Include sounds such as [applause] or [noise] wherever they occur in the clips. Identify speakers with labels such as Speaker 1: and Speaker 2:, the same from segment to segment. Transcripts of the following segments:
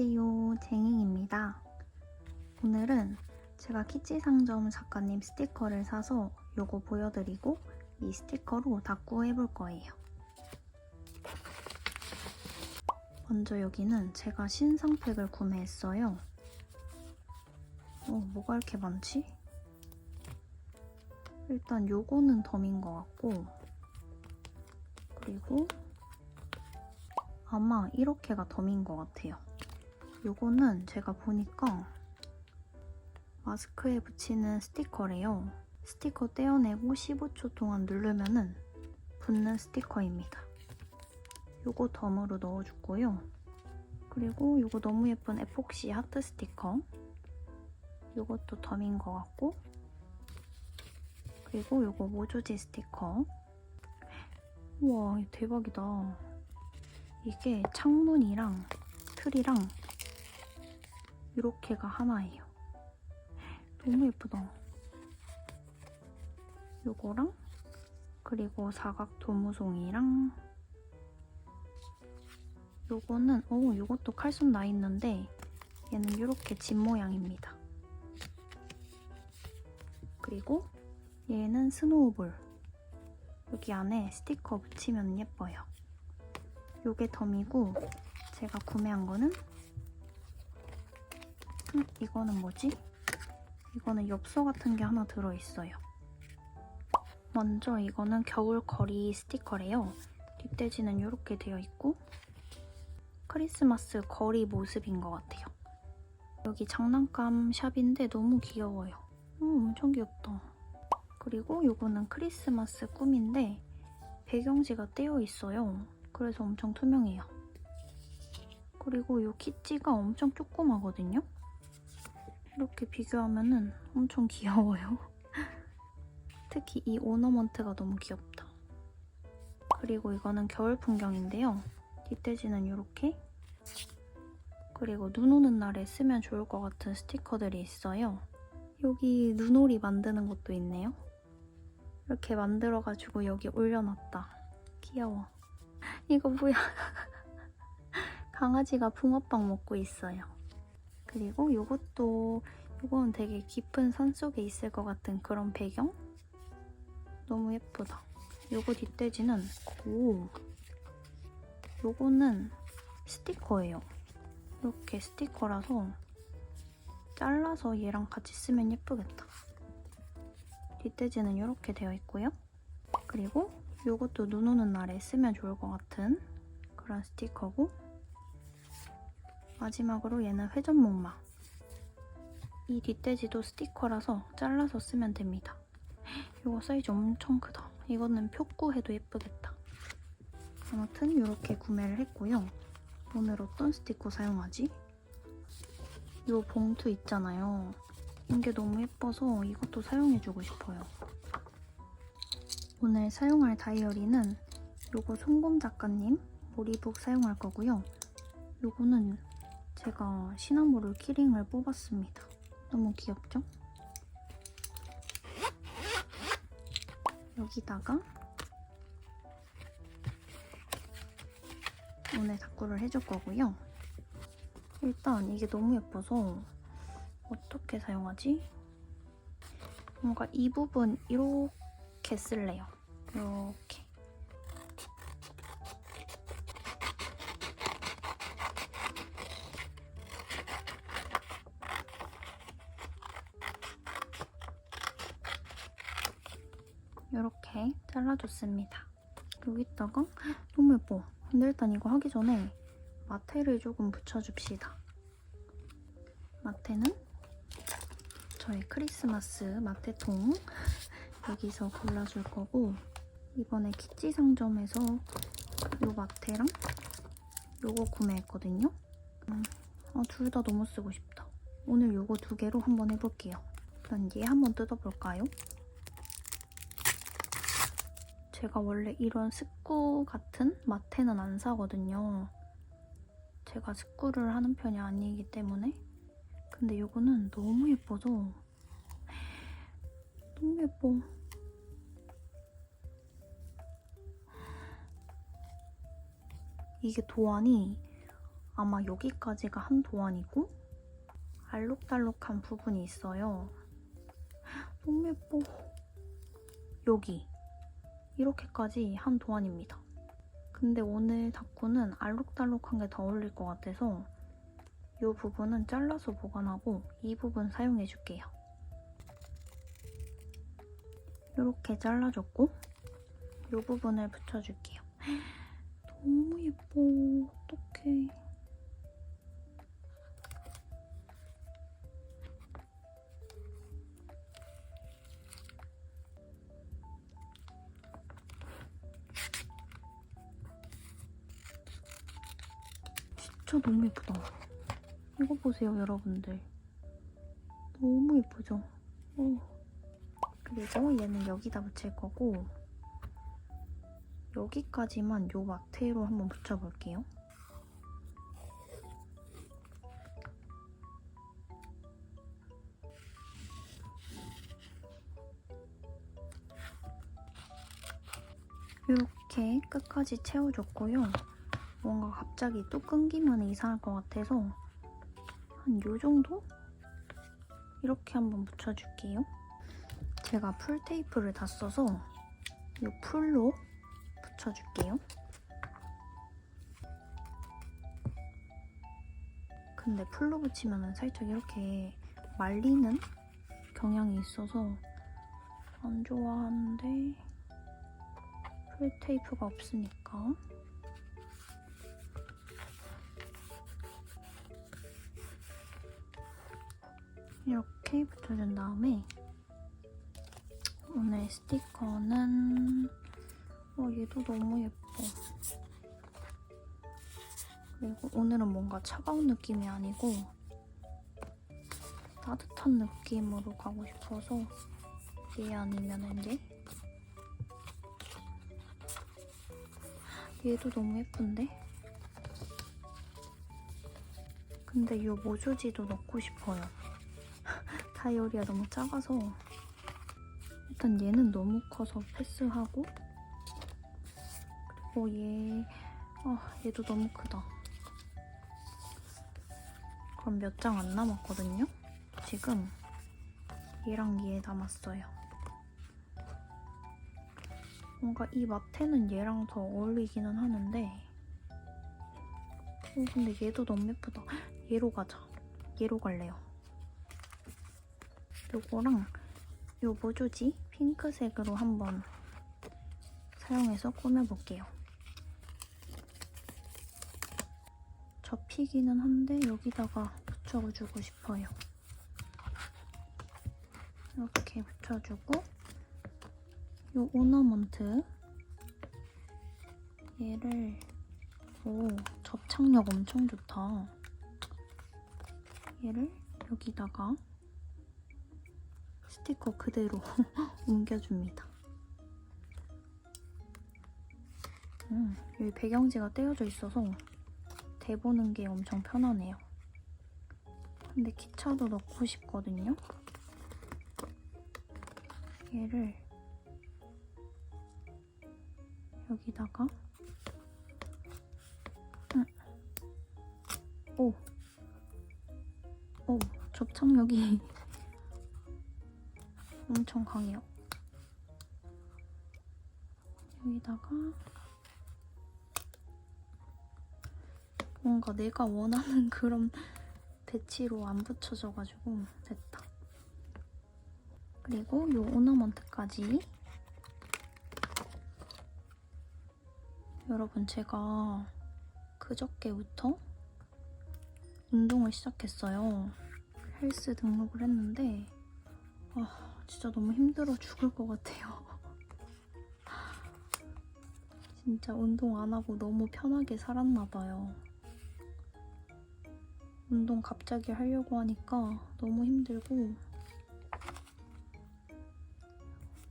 Speaker 1: 안녕하세요. 쟁잉입니다. 오늘은 제가 키치 상점 작가님 스티커를 사서 요거 보여드리고 이 스티커로 다꾸 해볼 거예요. 먼저 여기는 제가 신상팩을 구매했어요. 어, 뭐가 이렇게 많지? 일단 요거는 덤인 것 같고 그리고 아마 이렇게가 덤인 것 같아요. 요거는 제가 보니까 마스크에 붙이는 스티커래요. 스티커 떼어내고 15초 동안 누르면은 붙는 스티커입니다. 요거 덤으로 넣어줬고요. 그리고 요거 너무 예쁜 에폭시 하트 스티커. 요것도 덤인 것 같고 그리고 요거 모조지 스티커. 우와 대박이다. 이게 창문이랑 틀이랑 이렇게가 하나예요. 너무 예쁘다. 요거랑 그리고 사각 도무송이랑 요거는 어 요것도 칼손 나 있는데 얘는 이렇게 집 모양입니다. 그리고 얘는 스노우볼 여기 안에 스티커 붙이면 예뻐요. 요게 덤이고 제가 구매한 거는 음, 이거는 뭐지? 이거는 엽서 같은 게 하나 들어있어요. 먼저 이거는 겨울 거리 스티커래요. 뒷돼지는 이렇게 되어 있고 크리스마스 거리 모습인 것 같아요. 여기 장난감 샵인데 너무 귀여워요. 음, 엄청 귀엽다. 그리고 이거는 크리스마스 꿈인데 배경지가 떼어 있어요. 그래서 엄청 투명해요. 그리고 이 키찌가 엄청 조그마거든요. 이렇게 비교하면은 엄청 귀여워요. [laughs] 특히 이 오너먼트가 너무 귀엽다. 그리고 이거는 겨울 풍경인데요. 뒷돼지는 이렇게 그리고 눈 오는 날에 쓰면 좋을 것 같은 스티커들이 있어요. 여기 눈오리 만드는 것도 있네요. 이렇게 만들어가지고 여기 올려놨다. 귀여워. [laughs] 이거 뭐야? [laughs] 강아지가 붕어빵 먹고 있어요. 그리고 이것도 이건 되게 깊은 산 속에 있을 것 같은 그런 배경? 너무 예쁘다. 요거 뒷돼지는 오 요거는 스티커예요. 이렇게 스티커라서 잘라서 얘랑 같이 쓰면 예쁘겠다. 뒷돼지는 이렇게 되어 있고요. 그리고 이것도 눈 오는 날에 쓰면 좋을 것 같은 그런 스티커고 마지막으로 얘는 회전목마 이 뒷돼지도 스티커라서 잘라서 쓰면 됩니다. 이거 사이즈 엄청 크다. 이거는 표구 해도 예쁘겠다. 아무튼 이렇게 구매를 했고요. 오늘 어떤 스티커 사용하지? 이 봉투 있잖아요. 이게 너무 예뻐서 이것도 사용해주고 싶어요. 오늘 사용할 다이어리는 요거 송곰 작가님 모리북 사용할 거고요. 요거는 제가 시나모를 키링을 뽑았습니다. 너무 귀엽죠? 여기다가 오늘 다꾸를 해줄 거고요. 일단 이게 너무 예뻐서 어떻게 사용하지? 뭔가 이 부분 이렇게 쓸래요. 이렇게. 이렇게 잘라줬습니다. 여기다가 너무 예뻐. 근데 일단 이거 하기 전에 마테를 조금 붙여줍시다. 마테는 저의 크리스마스 마테통 여기서 골라줄 거고 이번에 키치 상점에서 요 마테랑 요거 구매했거든요. 음, 아, 둘 다 너무 쓰고 싶다. 오늘 요거 두 개로 한번 해볼게요. 그럼 얘 한번 뜯어볼까요? 제가 원래 이런 스쿠 같은 마테는 안 사거든요. 제가 스쿠를 하는 편이 아니기 때문에 근데 이거는 너무 예뻐서 너무 예뻐. 이게 도안이 아마 여기까지가 한 도안이고 알록달록한 부분이 있어요. 너무 예뻐. 여기 이렇게까지 한 도안입니다. 근데 오늘 다꾸는 알록달록한 게 더 어울릴 것 같아서 이 부분은 잘라서 보관하고 이 부분 사용해줄게요. 이렇게 잘라줬고 이 부분을 붙여줄게요. [gasps] 너무 예뻐. 어떡해. 진짜 너무 예쁘다. 이거 보세요, 여러분들. 너무 예쁘죠? 어. 그리고 얘는 여기다 붙일 거고 여기까지만 요 마테로 한번 붙여볼게요. 이렇게 끝까지 채워줬고요. 뭔가 갑자기 또 끊기면 이상할 것 같아서 한 요 정도? 이렇게 한번 붙여줄게요. 제가 풀 테이프를 다 써서 이 풀로 붙여줄게요. 근데 풀로 붙이면 살짝 이렇게 말리는 경향이 있어서 안 좋아하는데 풀 테이프가 없으니까 이렇게 붙여준 다음에 오늘 스티커는 어, 얘도 너무 예뻐. 그리고 오늘은 뭔가 차가운 느낌이 아니고 따뜻한 느낌으로 가고 싶어서 얘 아니면은 얘? 얘도 너무 예쁜데? 근데 이 모조지도 넣고 싶어요. 다이어리가 너무 작아서 일단 얘는 너무 커서 패스하고 그리고 얘 아, 얘도 너무 크다. 그럼 몇 장 안 남았거든요? 지금 얘랑 얘 남았어요. 뭔가 이 마테는 얘랑 더 어울리기는 하는데 어, 근데 얘도 너무 예쁘다. [gasps] 얘로 가자. 얘로 갈래요. 요거랑 요 모조지 핑크색으로 한번 사용해서 꾸며볼게요. 접히기는 한데 여기다가 붙여주고 싶어요. 이렇게 붙여주고 요 오너먼트 얘를 오 접착력 엄청 좋다. 얘를 여기다가 스티커 그대로 [laughs] 옮겨줍니다. 음, 여기 배경지가 떼어져 있어서 대보는 게 엄청 편하네요. 근데 기차도 넣고 싶거든요. 얘를 여기다가 음. 오, 오, 접착력이 엄청 강해요. 여기다가 뭔가 내가 원하는 [laughs] 그런 배치로 안 붙여져가지고 됐다. 그리고 요 오너먼트까지 여러분 제가 그저께부터 운동을 시작했어요. 헬스 등록을 했는데 아 진짜 너무 힘들어 죽을 것 같아요. 진짜 운동 안 하고 너무 편하게 살았나 봐요. 운동 갑자기 하려고 하니까 너무 힘들고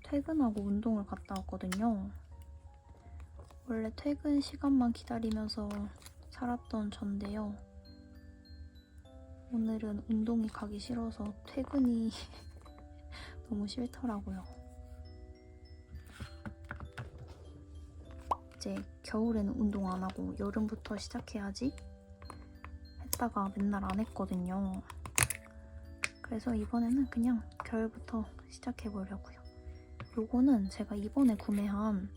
Speaker 1: 퇴근하고 운동을 갔다 왔거든요. 원래 퇴근 시간만 기다리면서 살았던 전데요. 오늘은 운동이 가기 싫어서 퇴근이 [laughs] 너무 싫더라고요. 이제 겨울에는 운동 안 하고 여름부터 시작해야지 했다가 맨날 안 했거든요. 그래서 이번에는 그냥 결부터 시작해보려고요. 요거는 제가 이번에 구매한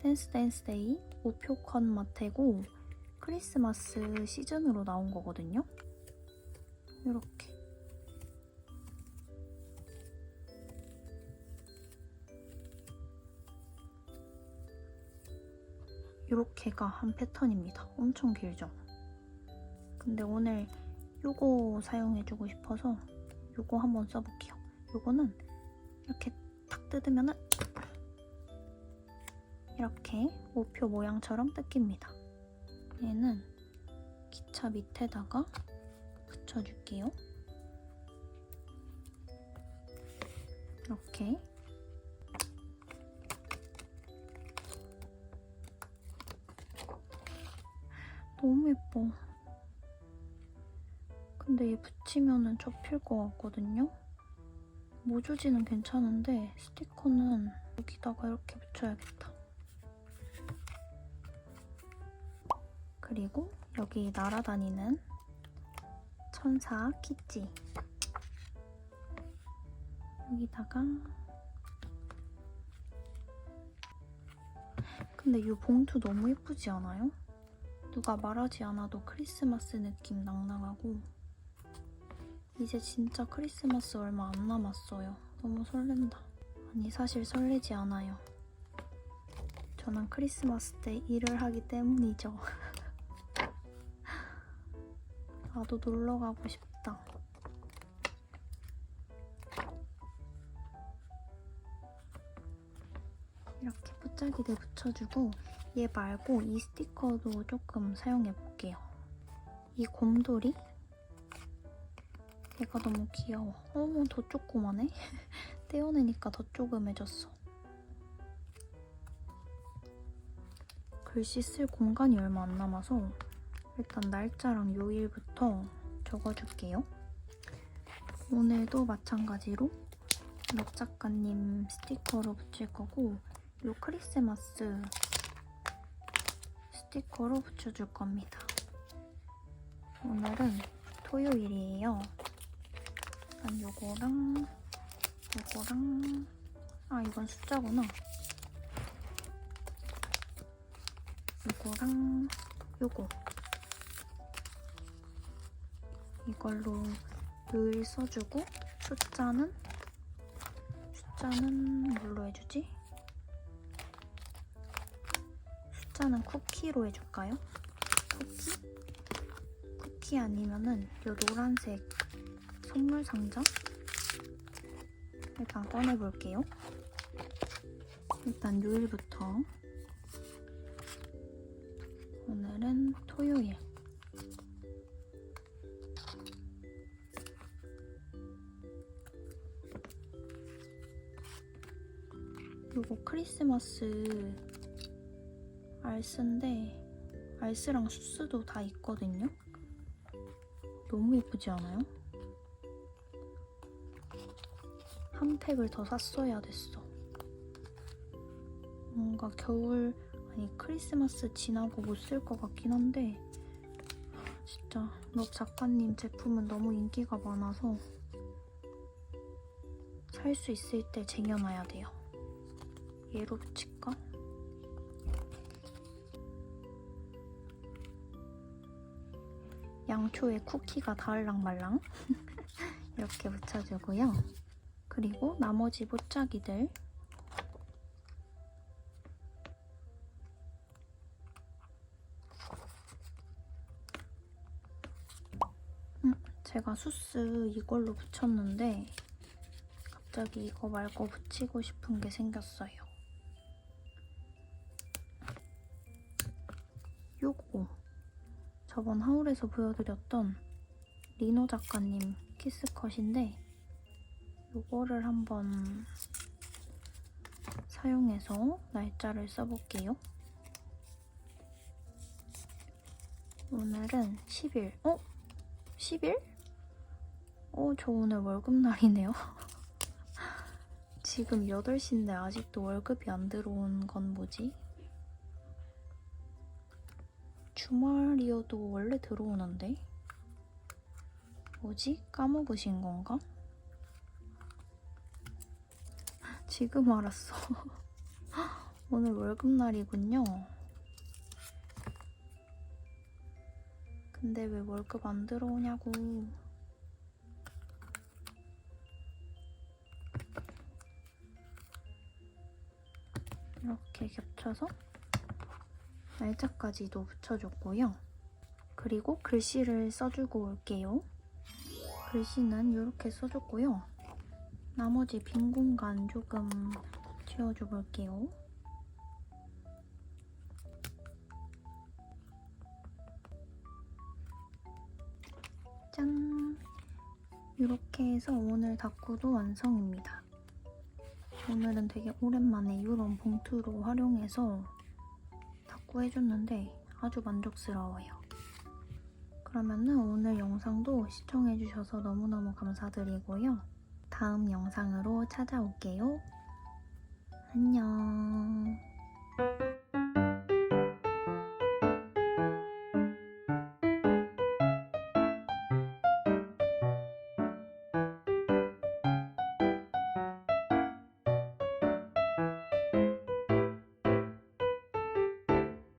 Speaker 1: 댄스 댄스 데이 우표컨 마테고 크리스마스 시즌으로 나온 거거든요. 이렇게. 이렇게가 한 패턴입니다. 엄청 길죠? 근데 오늘 요거 사용해주고 싶어서 요거 한번 써볼게요. 요거는 이렇게 탁 뜯으면은 이렇게 우표 모양처럼 뜯깁니다. 얘는 기차 밑에다가 붙여줄게요. 이렇게 너무 예뻐. 근데 얘 붙이면은 접힐 것 같거든요? 모주지는 괜찮은데 스티커는 여기다가 이렇게 붙여야겠다. 그리고 여기 날아다니는 천사 키티. 여기다가 근데 이 봉투 너무 예쁘지 않아요? 누가 말하지 않아도 크리스마스 느낌 낭낭하고 이제 진짜 크리스마스 얼마 안 남았어요. 너무 설렌다. 아니 사실 설레지 않아요. 저는 크리스마스 때 일을 하기 때문이죠. [laughs] 나도 놀러 가고 싶다. 이렇게 붙자기들 붙여주고 얘 말고 이 스티커도 조금 사용해 볼게요. 이 곰돌이? 얘가 너무 귀여워. 어머, 더 조그마네? [laughs] 떼어내니까 더 조그매졌어. 글씨 쓸 공간이 얼마 안 남아서 일단 날짜랑 요일부터 적어줄게요. 오늘도 마찬가지로 럭 작가님 스티커로 붙일 거고 요 크리스마스 스티커로 붙여줄 겁니다. 오늘은 토요일이에요. 일단 요거랑 요거랑 아 이건 숫자구나. 요거랑 요거 이걸로 늘 써주고 숫자는 숫자는 뭘로 해주지? 숫자는 쿠키로 해줄까요? 쿠키? 쿠키 아니면은 요 노란색 선물 상자? 일단 꺼내볼게요. 일단 요일부터 오늘은 토요일 요거 크리스마스 알스인데 알스랑 수스도 다 있거든요. 너무 예쁘지 않아요? 한 팩을 더 샀어야 됐어. 뭔가 겨울 아니 크리스마스 지나고 못 쓸 것 같긴 한데 진짜 럭 작가님 제품은 너무 인기가 많아서 살 수 있을 때 쟁여놔야 돼요. 얘로 붙일까? 양초에 쿠키가 닿을랑 말랑 [laughs] 이렇게 붙여주고요. 그리고 나머지 보자기들 음, 제가 수스 이걸로 붙였는데 갑자기 이거 말고 붙이고 싶은 게 생겼어요. 요거 저번 하울에서 보여드렸던 리노 작가님 키스컷인데 요거를 한번 사용해서 날짜를 써볼게요. 오늘은 10일. 어? 10일? 어, 저 오늘 월급날이네요. [laughs] 지금 8시인데 아직도 월급이 안 들어온 건 뭐지? 주말이어도 원래 들어오는데? 뭐지? 까먹으신 건가? 지금 알았어. [laughs] 오늘 월급날이군요. 근데 왜 월급 안 들어오냐고. 이렇게 겹쳐서 날짜까지도 붙여줬고요. 그리고 글씨를 써주고 올게요. 글씨는 이렇게 써줬고요. 나머지 빈 공간 조금 채워줘 볼게요. 짠! 이렇게 해서 오늘 다꾸도 완성입니다. 오늘은 되게 오랜만에 이런 봉투로 활용해서 다꾸 해줬는데 아주 만족스러워요. 그러면은 오늘 영상도 시청해주셔서 너무너무 감사드리고요. 다음 영상으로 찾아올게요. 안녕.